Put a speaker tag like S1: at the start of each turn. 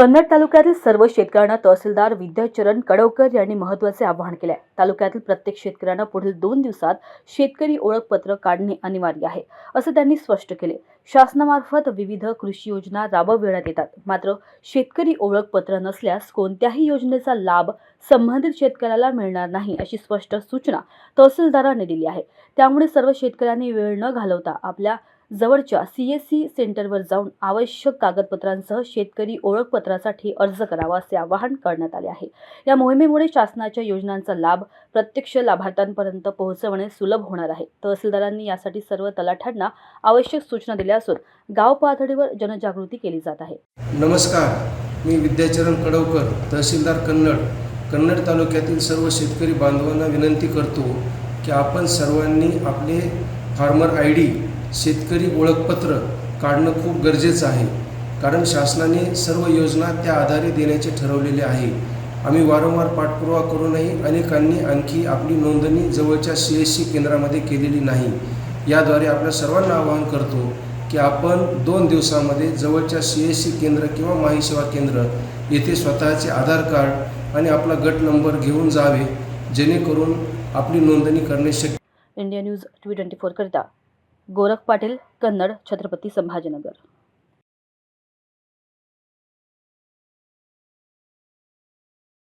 S1: कन्नड तालुक्यातील सर्व शेतकऱ्यांना तहसीलदार विद्याचरण कडवकर यांनी महत्त्वाचे आवाहन केले आहे. तालुक्यातील प्रत्येक शेतकऱ्यांना पुढील दोन दिवसात शेतकरी ओळखपत्र काढणे अनिवार्य आहे असं त्यांनी स्पष्ट केले. शासनामार्फत विविध कृषी योजना राबविण्यात येतात. मात्र शेतकरी ओळखपत्र नसल्यास कोणत्याही योजनेचा लाभ संबंधित शेतकऱ्याला मिळणार नाही अशी स्पष्ट सूचना तहसीलदारांनी दिली आहे. त्यामुळे सर्व शेतकऱ्यांनी वेळ न घालवता आपल्या जवळच्या सी एस सी सेंटरवर जाऊन आवश्यक कागदपत्रांसह शेतकरी ओळखपत्रासाठी अर्ज करावा असे आवाहन करण्यात आले आहे. या मोहिमेमुळे शासनाच्या योजनांचा लाभ प्रत्यक्ष लाभार्थ्यांपर्यंत पोहोचवणे सुलभ होणार आहे. तहसीलदारांनी यासाठी सर्व तलाठ्यांना आवश्यक सूचना दिल्या असून गाव पातळीवर जनजागृती केली जात आहे.
S2: नमस्कार. मी विद्याचरण कडवकर तहसीलदार कन्नड. कन्नड तालुक्यातील सर्व शेतकरी बांधवांना विनंती करतो की आपण सर्वांनी आपले फार्मर आय डी शेतकरी ओळखपत्र काढणं खूप गरजेचं आहे. कारण शासनाने सर्व योजना त्या आधारे देण्याचे ठरवलेले आहे. आम्ही वारंवार पाठपुरावा करूनही अनेकांनी आणखी आपली नोंदणी जवळच्या सी एस सी केंद्रामध्ये केलेली नाही. याद्वारे आपल्या सर्वांना आवाहन करतो की आपण दोन दिवसामध्ये जवळच्या सी एस सी केंद्र किंवा माही सेवा केंद्र येथे स्वतःचे आधार कार्ड आणि आपला गट नंबर घेऊन जावे जेणेकरून आपली नोंदणी करणे शक्य
S1: इंडिया न्यूज टी ट्वेंटी फोरकरिता गोरख पाटील कन्नड छत्रपती संभाजीनगर.